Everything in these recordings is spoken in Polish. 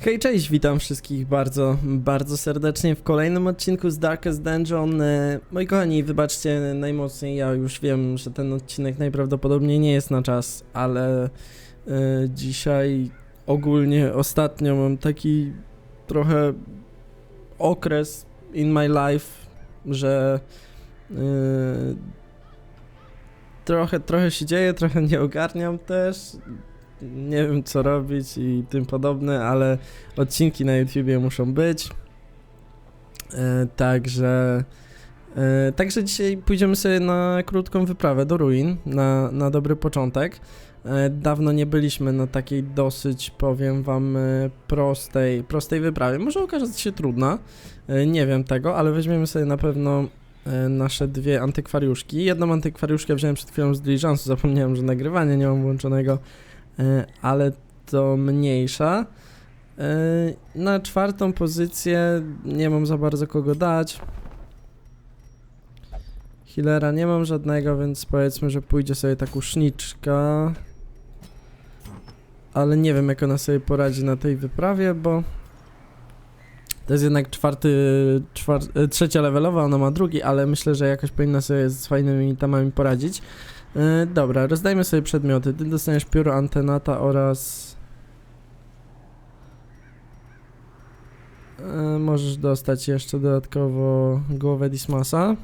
Hej, cześć, witam wszystkich bardzo, bardzo serdecznie w kolejnym odcinku z Darkest Dungeon. E, Moi kochani, wybaczcie najmocniej, ja już wiem, że ten odcinek najprawdopodobniej nie jest na czas, ale e, dzisiaj ogólnie ostatnio mam taki trochę okres in my life, że e, trochę, trochę się dzieje, trochę nie ogarniam też. Nie wiem co robić i tym podobne, ale odcinki na YouTubie muszą być. E, także. E, także dzisiaj pójdziemy sobie na krótką wyprawę do ruin, na, na dobry początek. E, dawno nie byliśmy na takiej dosyć, powiem wam, e, prostej, prostej wyprawie. Może okazać się trudna, nie wiem tego, ale weźmiemy sobie na pewno nasze dwie antykwariuszki. Jedną antykwariuszkę wziąłem przed chwilą z diligensu, zapomniałem, że nagrywanie nie mam włączonego, ale to mniejsza. E, Na czwartą pozycję nie mam za bardzo kogo dać. Healera nie mam żadnego, więc powiedzmy, że pójdzie sobie ta kuszniczka. Ale nie wiem, jak ona sobie poradzi na tej wyprawie, bo to jest jednak czwarty, czwar, e, trzecia levelowa, ona ma drugi, ale myślę, że jakoś powinna sobie z fajnymi tamami poradzić. E, dobra, rozdajmy sobie przedmioty. Ty dostaniesz pióro antenata oraz E, Możesz dostać jeszcze dodatkowo głowę Dismasa.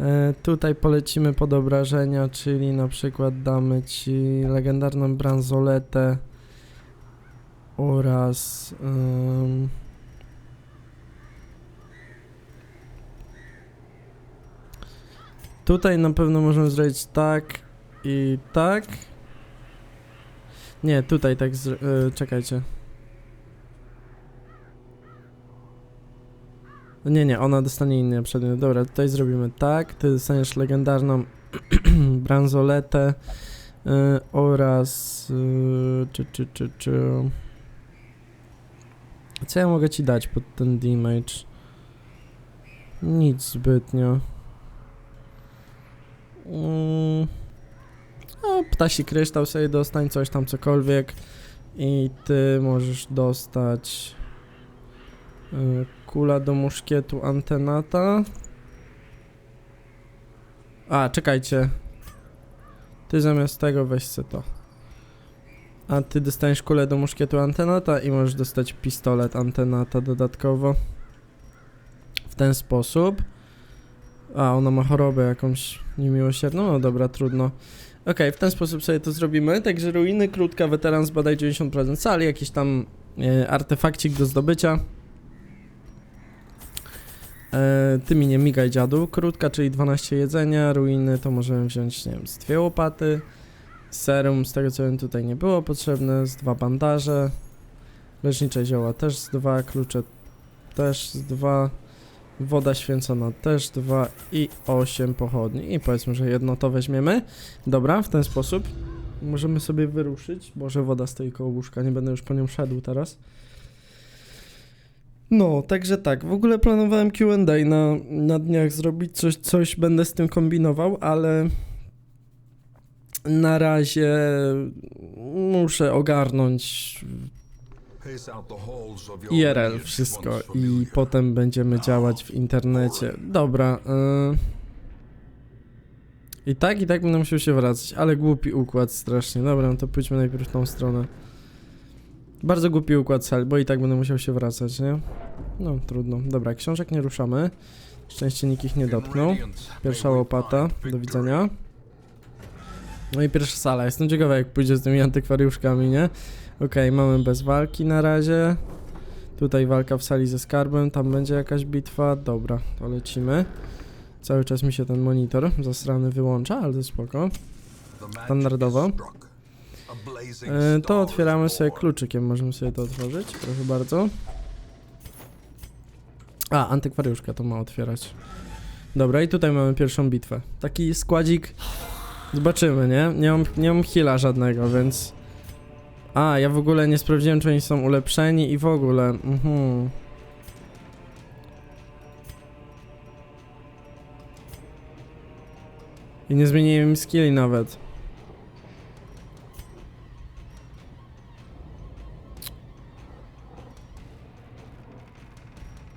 E, Tutaj polecimy pod obrażenia, czyli na przykład damy Ci legendarną bransoletę oraz ym, Tutaj na pewno możemy zrobić tak i tak. Nie, tutaj tak zr- e, czekajcie. Nie, nie, ona dostanie inny przedmiot. Dobra, tutaj zrobimy tak. Ty dostaniesz legendarną bransoletę y, oraz y, czy, czy, czy, czy co ja mogę ci dać pod ten damage? Nic zbytnio. Mm. No, ptasi kryształ sobie dostań, coś tam, cokolwiek. I ty możesz dostać y, Kula do muszkietu antenata. A, czekajcie. Ty zamiast tego weź se to. A ty dostaniesz kulę do muszkietu antenata i możesz dostać pistolet antenata dodatkowo. W ten sposób. A, ona ma chorobę jakąś niemiłosierną. No dobra, trudno. Okej, w ten sposób sobie to zrobimy. Także ruiny, krótka, weteran zbadaj 90% sali, jakiś tam e, artefakcik do zdobycia. E, ty mi nie migaj dziadu. Krótka, czyli 12 jedzenia, ruiny to możemy wziąć, nie wiem, z dwie łopaty. Serum, z tego co wiem, tutaj nie było potrzebne, z dwa bandaże. Lecznicze zioła też z dwa, klucze też z dwa. Woda święcona też dwa i 8 pochodni. I powiedzmy, że jedno to weźmiemy. Dobra, w ten sposób możemy sobie wyruszyć. Może woda stoi koło łóżka, nie będę już po nią szedł teraz. No, także tak. W ogóle planowałem QA na, na dniach zrobić coś, coś będę z tym kombinował, ale na razie muszę ogarnąć IRL wszystko i potem będziemy działać w internecie. Dobra. y, I tak, i tak będę musiał się wracać, ale głupi układ strasznie. Dobra, no to pójdźmy najpierw w tą stronę. Bardzo głupi układ sal, bo i tak będę musiał się wracać, nie? No, trudno. Dobra, książek nie ruszamy. Szczęście nikt ich nie dotknął. Pierwsza łopata, do widzenia. No i pierwsza sala. Jestem ciekawy, jak pójdzie z tymi antykwariuszkami, nie? Okej, mamy bez walki na razie. Tutaj walka w sali ze skarbem, tam będzie jakaś bitwa. Dobra, to lecimy. Cały czas mi się ten monitor zasrany wyłącza, ale to spoko. Standardowo. E, to otwieramy sobie kluczykiem, możemy sobie to otworzyć, proszę bardzo. A, antykwariuszka to ma otwierać. Dobra, i tutaj mamy pierwszą bitwę. Taki składzik. Zobaczymy, nie? Nie mam, nie mam heala żadnego, więc. A, ja w ogóle nie sprawdziłem, czy oni są ulepszeni i w ogóle. Mhm. I nie zmieniłem im skilli nawet.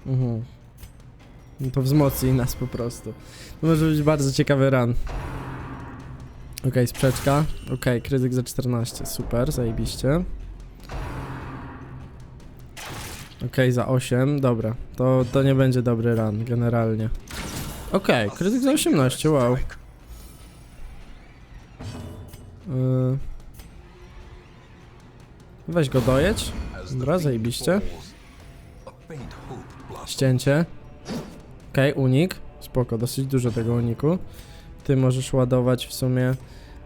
Mhm. To wzmocni nas po prostu. To może być bardzo ciekawy run. Okej, sprzeczka. Okej, krytyk za 14. Super, zajebiście. Okej, za 8. Dobra, to, to nie będzie dobry run generalnie. Okej, krytyk za 18, wow. Yy. Weź go dojedź. Dobra, zajebiście. Ścięcie. Okej, unik. Spoko, dosyć dużo tego uniku. Ty możesz ładować w sumie.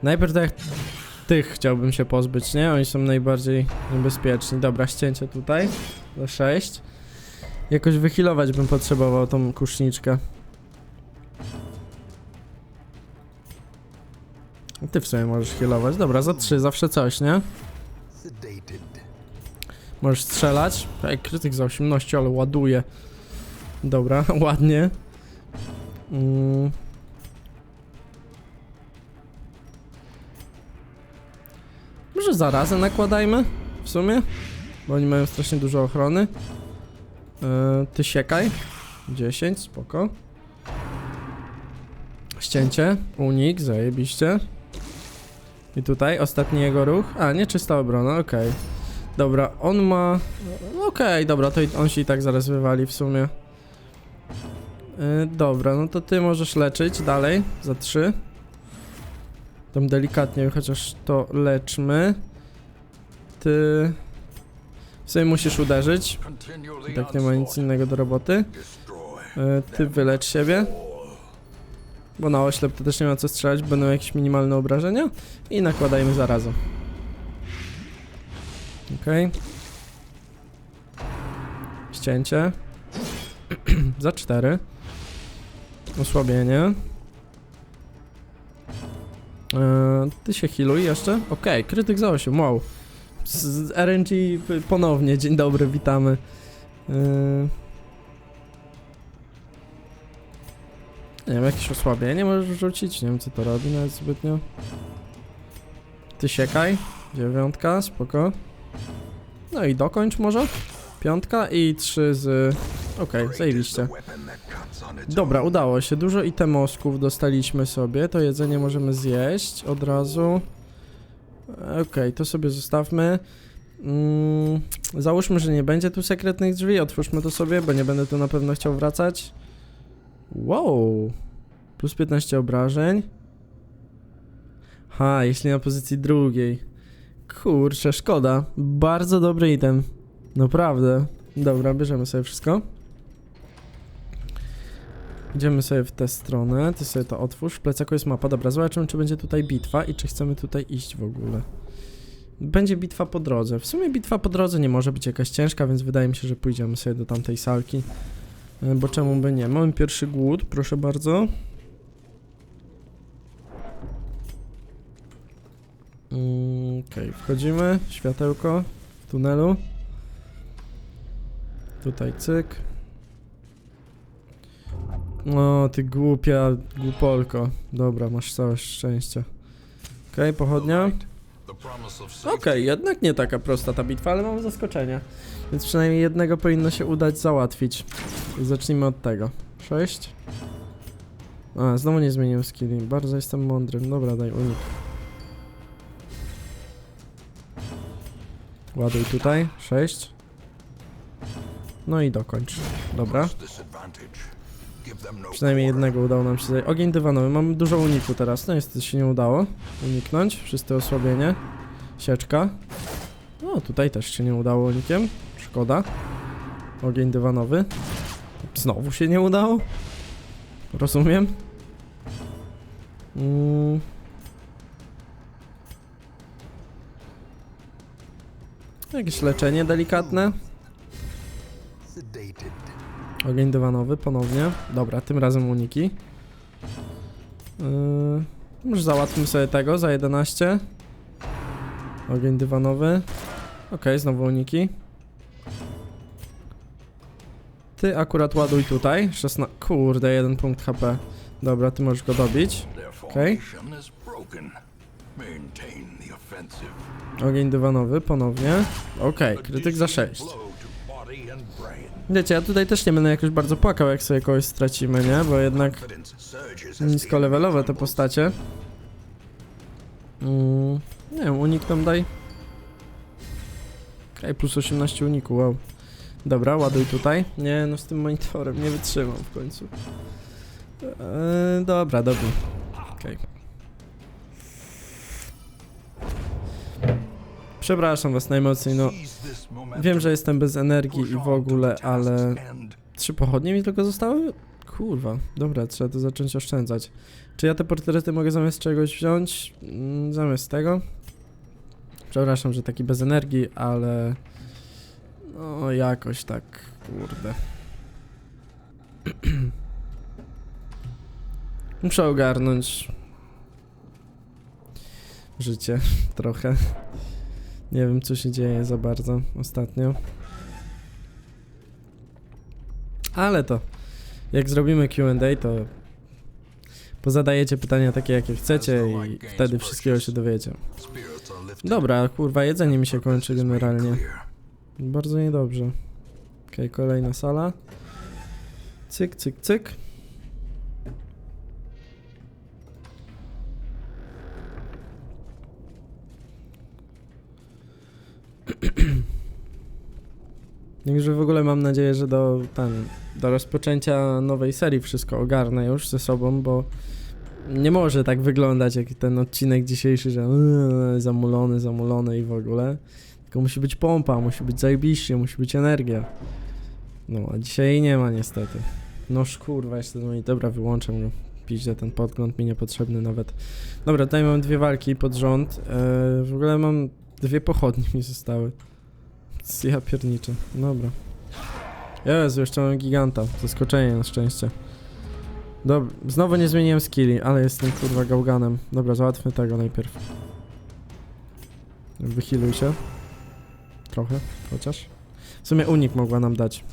Najpierw tak tych chciałbym się pozbyć, nie? Oni są najbardziej niebezpieczni. Dobra, ścięcie tutaj. Za 6. Jakoś wychilować bym potrzebował tą kuszniczkę. Ty w sumie możesz healować. Dobra, za 3, zawsze coś, nie? Możesz strzelać. Ej, krytyk za 18, ale ładuje. Dobra, ładnie. Mm. Może zarazem nakładajmy? W sumie? Bo oni mają strasznie dużo ochrony. Yy, ty siekaj. 10, spoko. Ścięcie, unik, zajebiście. I tutaj ostatni jego ruch. A, nieczysta obrona, okej. Dobra, on ma... Okej, dobra, to on się i tak zaraz wywali w sumie. Yy, dobra, no to ty możesz leczyć dalej, za 3. Tam delikatnie, chociaż to leczmy. Ty... W sumie musisz uderzyć, tak nie ma nic innego do roboty. Yy, ty wylecz siebie. Bo na oślep to też nie ma co strzelać, będą jakieś minimalne obrażenia. I nakładajmy zarazem. Okej. Ścięcie. za 4. Osłabienie. Eee, ty się healuj jeszcze? Okej, krytyk za 8, wow. Z, RNG ponownie, dzień dobry, witamy. Eee, nie wiem, jakieś osłabienie możesz rzucić? Nie wiem, co to robi nawet zbytnio. Ty siekaj. Dziewiątka, spoko. No i dokończ może. Piątka i trzy z... Okej, zajebiście. Dobra, udało się. Dużo itemosków dostaliśmy sobie. To jedzenie możemy zjeść od razu. Okej, to sobie zostawmy. Mm, załóżmy, że nie będzie tu sekretnych drzwi. Otwórzmy to sobie, bo nie będę tu na pewno chciał wracać. Wow. Plus 15 obrażeń. Ha, jeśli na pozycji drugiej. Kurczę, szkoda. Bardzo dobry item. Naprawdę. Dobra, bierzemy sobie wszystko. Idziemy sobie w tę stronę. Ty sobie to otwórz. W plecaku jest mapa. Dobra, zobaczymy, czy będzie tutaj bitwa i czy chcemy tutaj iść w ogóle. Będzie bitwa po drodze. W sumie bitwa po drodze nie może być jakaś ciężka, więc wydaje mi się, że pójdziemy sobie do tamtej salki. E, Bo czemu by nie? Mamy pierwszy głód, proszę bardzo. Mm, Okej, wchodzimy. Światełko w tunelu. Tutaj cyk. O, ty głupia głupolko. Dobra, masz całe szczęście. Okej, pochodnia. Okej, jednak nie taka prosta ta bitwa, ale mamy zaskoczenie. Więc przynajmniej jednego powinno się udać załatwić. I zacznijmy od tego. 6. A, znowu nie zmieniłem skilli. Bardzo jestem mądrym. Dobra, daj unik. Ładuj tutaj. 6. No i dokończ. Dobra. Przynajmniej jednego udało nam się zaj- Ogień dywanowy. Mamy dużo uniku teraz. No niestety się nie udało uniknąć. Wszyscy osłabienie. Sieczka. No tutaj też się nie udało unikiem. Szkoda. Ogień dywanowy. Znowu się nie udało. Rozumiem. Mm. Jakieś leczenie delikatne. Ogień dywanowy ponownie. Dobra, tym razem uniki. Yy, może załatwmy sobie tego za 11. Ogień dywanowy. Okej, znowu uniki. Ty akurat ładuj tutaj. 16. Kurde, jeden punkt HP. Dobra, ty możesz go dobić. Okej. Ogień dywanowy ponownie. Okej, krytyk za 6. Wiecie, ja tutaj też nie będę jakoś bardzo płakał, jak sobie kogoś stracimy, nie? Bo jednak as niskolevelowe te postacie. Mm, nie wiem, unik tam daj. Okej, plus 18 uniku, wow. Dobra, ładuj tutaj. Nie, no z tym monitorem nie wytrzymam w końcu. Eee, dobra, dobra. Okej. Przepraszam was najmocniej, no. Wiem, że jestem bez energii i w ogóle, ale trzy pochodnie mi tylko zostały? Kurwa, dobra, trzeba to zacząć oszczędzać. Czy ja te portrety mogę zamiast czegoś wziąć? Mm, zamiast tego? Przepraszam, że taki bez energii, ale... No, jakoś tak, kurde. Muszę ogarnąć życie trochę. Nie wiem, co się dzieje za bardzo ostatnio. Ale to, jak zrobimy QA, to pozadajecie pytania takie, jakie chcecie i wtedy wszystkiego się dowiecie. Dobra, kurwa, jedzenie mi się kończy generalnie. Bardzo niedobrze. Okej, kolejna sala. Cyk, cyk, cyk. Także w ogóle mam nadzieję, że do, ten, do rozpoczęcia nowej serii wszystko ogarnę już ze sobą, bo nie może tak wyglądać jak ten odcinek dzisiejszy, że eee, zamulony, zamulony i w ogóle. Tylko musi być pompa, musi być zajebiście, musi być energia. No, a dzisiaj jej nie ma niestety. No kurwa, jeszcze no i dobra, wyłączę go. Piździe ten podgląd mi niepotrzebny nawet. Dobra, tutaj mam dwie walki pod rząd. Eee, w ogóle mam dwie pochodnie mi zostały. Ja pierniczę. Dobra. Jezu, jeszcze mam giganta. Zaskoczenie na szczęście. Dobra, znowu nie zmieniłem skilli, ale jestem kurwa gałganem. Dobra, załatwmy tego najpierw. Wychiluj się. Trochę, chociaż. W sumie unik mogła nam dać.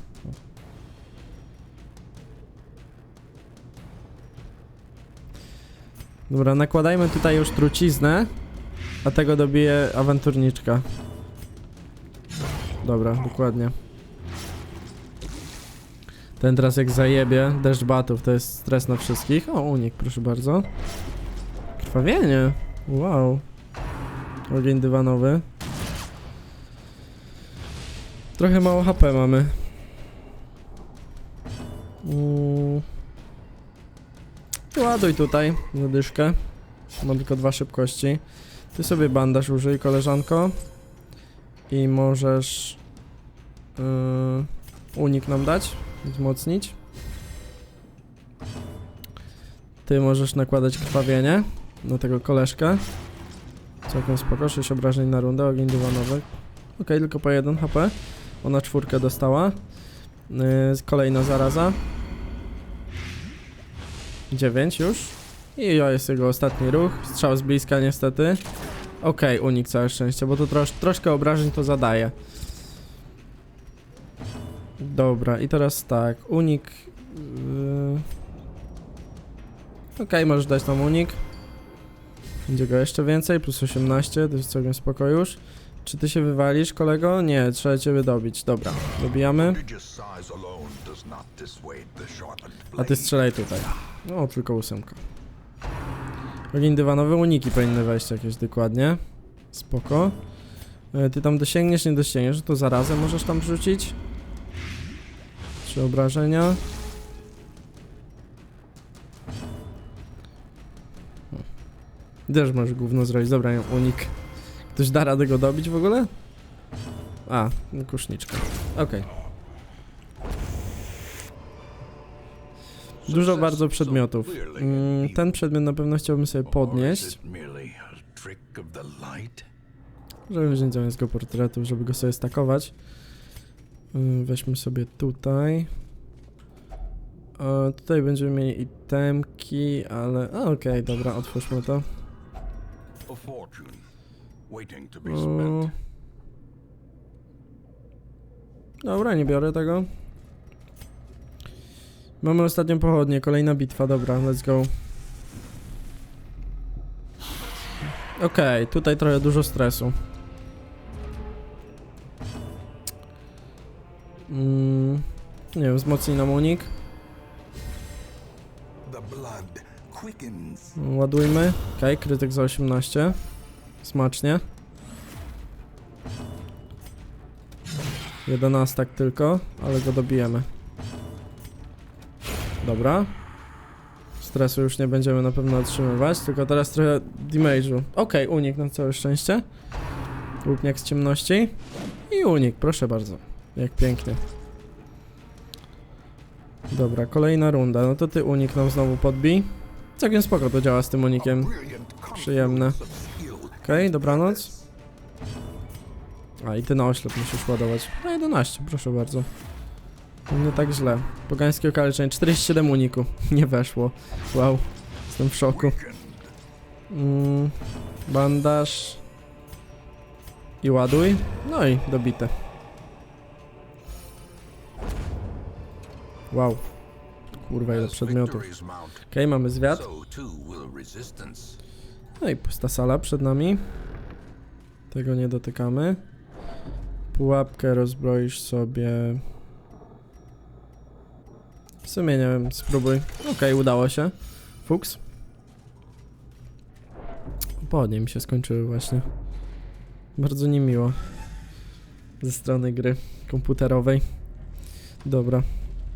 Dobra, nakładajmy tutaj już truciznę, a tego dobije awanturniczka. Dobra, dokładnie. Ten teraz jak zajebie, deszcz batów, to jest stres na wszystkich. O, unik, proszę bardzo. Krwawienie. Wow. Ogień dywanowy. Trochę mało HP mamy. Mm. Ładuj tutaj, zadyszkę. Mam tylko dwa szybkości. Ty sobie bandaż użyj, koleżanko. I możesz... Yy, unik nam dać, wzmocnić. Ty możesz nakładać krwawienie na tego koleżkę. Całkiem spoko, 6 obrażeń na rundę, ogień dywanowy. Okej, tylko po 1 HP. Ona czwórkę dostała. Yy, kolejna zaraza. 9 już. I to jest jego ostatni ruch. Strzał z bliska niestety. Okej, unik całe szczęście, bo to trosz, troszkę obrażeń to zadaje. Dobra, i teraz tak, unik. Yy... Okej, możesz dać tam unik. Będzie go jeszcze więcej, plus 18, to jest całkiem spoko już. Czy ty się wywalisz, kolego? Nie, trzeba ciebie dobić. Dobra, dobijamy. A ty strzelaj tutaj. No, tylko ósemka. Ogień dywanowy, uniki powinny wejść jakieś dokładnie. Spoko. E, Ty tam dosięgniesz, nie dosięgniesz, to zarazem możesz tam wrzucić. Trzy obrażenia. Też możesz gówno zrobić. Dobra, ja unik. Ktoś da radę go dobić w ogóle? A, kuszniczka. Okej. Dużo Success bardzo przedmiotów. Mm, ten przedmiot na pewno chciałbym sobie podnieść, żeby wziąć zamiast go portretów, żeby go sobie stakować. Ym, Weźmy sobie tutaj. E, tutaj będziemy mieli itemki, ale... A, okej, dobra, otwórzmy to. O. Dobra, nie biorę tego. Mamy ostatnią pochodnię, kolejna bitwa, dobra, let's go. Okej, tutaj trochę dużo stresu. Nie wiem, wzmocnij nam unik. Ładujmy. Okej, krytyk za 18. Smacznie. 11 tak tylko, ale go dobijemy. Dobra. Stresu już nie będziemy na pewno otrzymywać, tylko teraz trochę damage'u. Okej, unik na całe szczęście. Łupniak z ciemności. I unik, proszę bardzo. Jak pięknie. Dobra, kolejna runda. No to ty unik nam znowu podbij. Całkiem spoko to działa z tym unikiem. Przyjemne. Okej, dobranoc. A i ty na oślep musisz ładować. No 11, proszę bardzo. Nie tak źle. Pogańskie okaleczenie, 47 uniku. Nie weszło. Wow, jestem w szoku. Mm, bandaż. I ładuj. No i dobite. Wow. Kurwa, ile przedmiotów. Okej, mamy zwiat. No i pusta sala przed nami. Tego nie dotykamy. Pułapkę rozbroisz sobie. W sumie nie wiem, spróbuj. Okej, udało się. Fuks. Pochodnie mi się skończyły właśnie. Bardzo niemiło. Ze strony gry komputerowej. Dobra.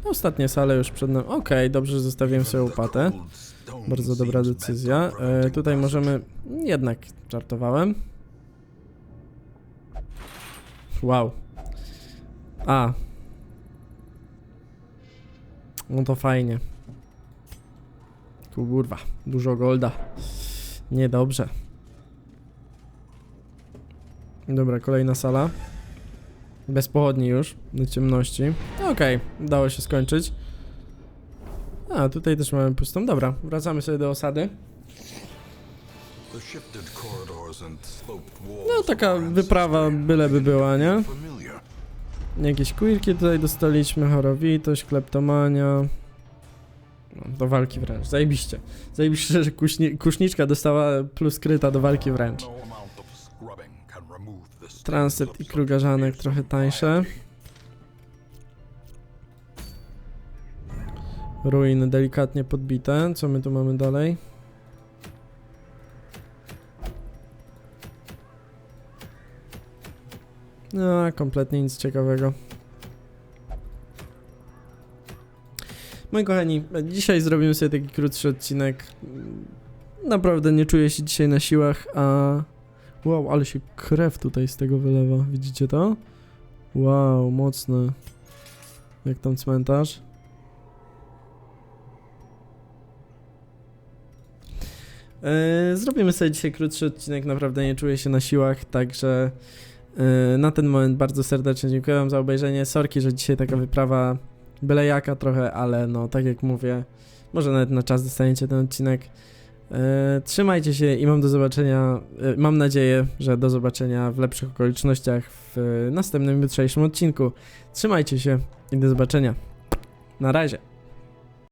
Ostatnie sale już przed nami. Okej, dobrze, że zostawiłem sobie łopatę. Bardzo dobra decyzja. E, tutaj możemy. Jednak żartowałem. Wow. A. No to fajnie. Kurwa, dużo golda. Niedobrze. Dobra, kolejna sala. Bez pochodni już, do ciemności. Okej, udało się skończyć. A, tutaj też mamy pustą. Dobra, wracamy sobie do osady. No taka wyprawa byleby była, nie? Jakieś quirki tutaj dostaliśmy, chorowitość, kleptomania. No, do walki wręcz, zajebiście. Zajebiście, że kuśni kuszniczka dostała plus kryta do walki wręcz. Of i krugarzanek trochę tańsze. Ruiny delikatnie podbite. Co my tu mamy dalej? No, kompletnie nic ciekawego. Moi kochani, dzisiaj zrobimy sobie taki krótszy odcinek. Naprawdę nie czuję się dzisiaj na siłach, a Wow, ale się krew tutaj z tego wylewa. Widzicie to? Wow, mocne. Jak tam cmentarz? Yy, zrobimy sobie dzisiaj krótszy odcinek, naprawdę nie czuję się na siłach, także yy, na ten moment bardzo serdecznie dziękuję wam za obejrzenie. Sorki, że dzisiaj taka wyprawa byle jaka trochę, ale no tak jak mówię, może nawet na czas dostaniecie ten odcinek. E, Trzymajcie się i mam do zobaczenia. e, Mam nadzieję, że do zobaczenia w lepszych okolicznościach w następnym jutrzejszym odcinku. Trzymajcie się i do zobaczenia. Na razie.